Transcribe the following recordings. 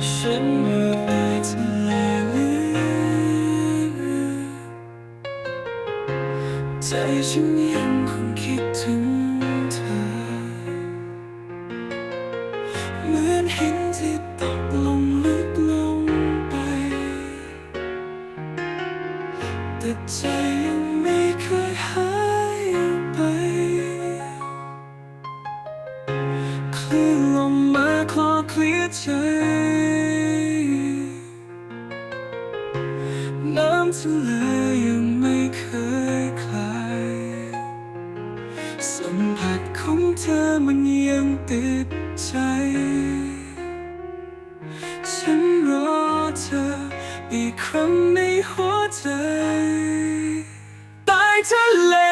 什么นไม่在ด้ทะเล จ น้ำทะเลยังไม่เคยคลาย สัมผัสของเธอมันยังติดใจ ฉันรอเธออีกครั้งในหัวใจใต้ทะเล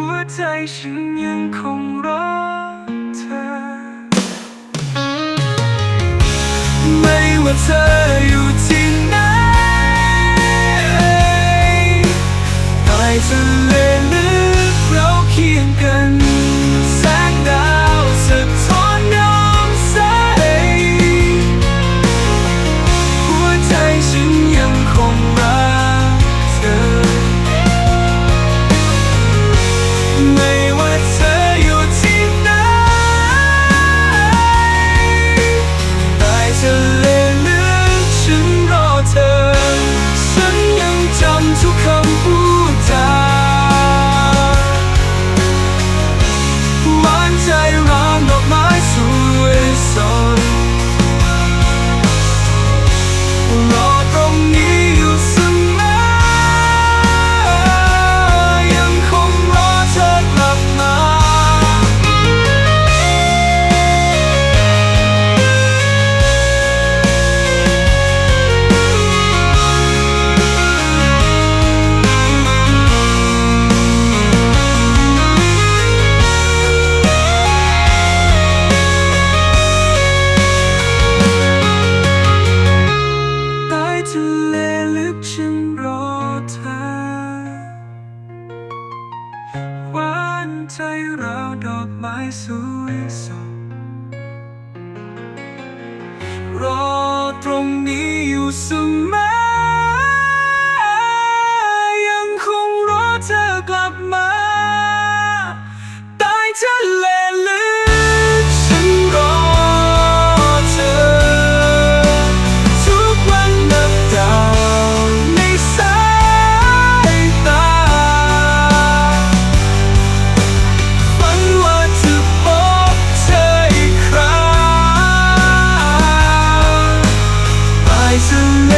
หัวใจฉันยังคงรอเธอ ไม่ว่าเธออยู่ที่ไหนใต้ทะเลลึกเราเคียงกัน 没 ใจเราดอกไม้สวยสดรอตรงนี้อยู่เสมอยังคงรอเธอกลับ isolation